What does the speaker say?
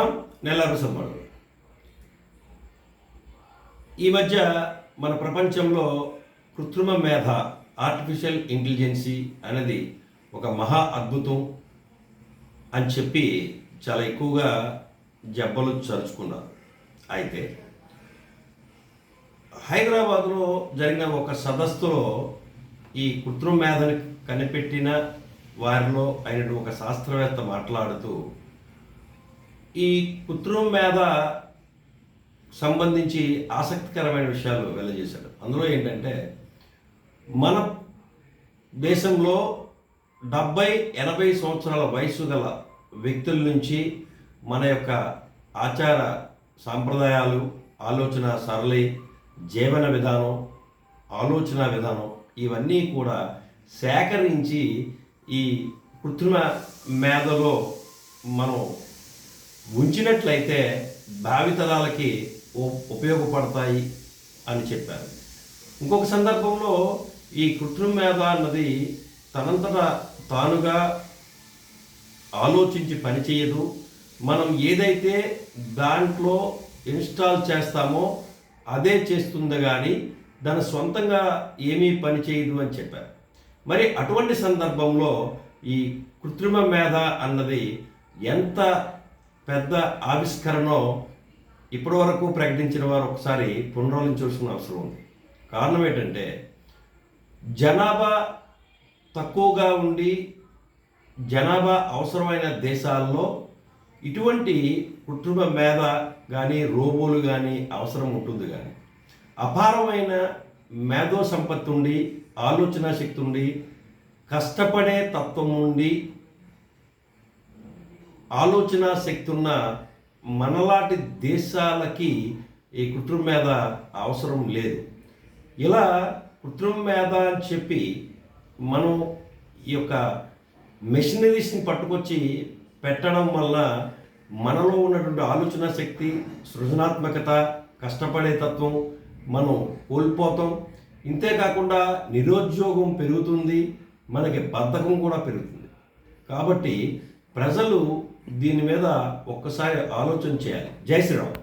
From Nellore సమ్మడు ఈ మధ్య మన ప్రపంచంలో కృత్రిమ మేధ ఆర్టిఫిషియల్ ఇంటెలిజెన్సీ అనేది ఒక మహా అద్భుతం అని చెప్పి చాలా ఎక్కువగా జబ్బలు చరుచుకున్నారు. అయితే హైదరాబాద్లో జరిగిన ఒక సదస్సులో ఈ కృత్రిమ మేధని కనిపెట్టిన వారిలో అయినటువంటి ఒక శాస్త్రవేత్త మాట్లాడుతూ ఈ కృత్రిమ మీద సంబంధించి ఆసక్తికరమైన విషయాలు వెల్లజేశాడు. అందులో ఏంటంటే మన దేశంలో డెబ్బై ఎనభై సంవత్సరాల వయసు గల వ్యక్తుల నుంచి మన యొక్క ఆచార సాంప్రదాయాలు ఆలోచన సరళి జీవన విధానం ఆలోచన విధానం ఇవన్నీ కూడా సేకరించి ఈ కృత్రిమ మేధలో మనం ఉంచినట్లయితే భావితరాలకి ఉపయోగపడతాయి అని చెప్పారు. ఇంకొక సందర్భంలో ఈ కృత్రిమ మేధ అన్నది తనంతట తానుగా ఆలోచించి పనిచేయదు. మనం ఏదైతే దాంట్లో ఇన్స్టాల్ చేస్తామో అదే చేస్తుంది కానీ దాని సొంతంగా ఏమీ పని చేయదు అని చెప్పారు. మరి అటువంటి సందర్భంలో ఈ కృత్రిమ మేధ అన్నది ఎంత పెద్ద ఆవిష్కరణో ఇప్పటివరకు ప్రకటించిన వారు ఒకసారి పునరాలోచించాల్సిన అవసరం ఉంది. కారణం ఏంటంటే జనాభా తక్కువగా ఉండి జనాభా అవసరమైన దేశాల్లో ఇటువంటి కృత్రిమ మేధ కానీ రోబోలు కానీ అవసరం ఉంటుంది కానీ అపారమైన మేధో సంపత్తి ఉండి ఆలోచన శక్తి ఉండి కష్టపడే తత్వం ఉండి ఆలోచన శక్తి ఉన్న మనలాంటి దేశాలకి ఈ కృత్రిమ మీద అవసరం లేదు. ఇలా కృత్రిమ మీద అని చెప్పి మనం ఈ యొక్క మెషినరీస్ని పట్టుకొచ్చి పెట్టడం వల్ల మనలో ఉన్నటువంటి ఆలోచన శక్తి సృజనాత్మకత కష్టపడే తత్వం మనం కోల్పోతాం. ఇంతేకాకుండా నిరుద్యోగం పెరుగుతుంది మనకి బద్ధకం కూడా పెరుగుతుంది. కాబట్టి ప్రజలు దీని మీద ఒక్కసారి ఆలోచన చేయాలి. జై శ్రీరామ్.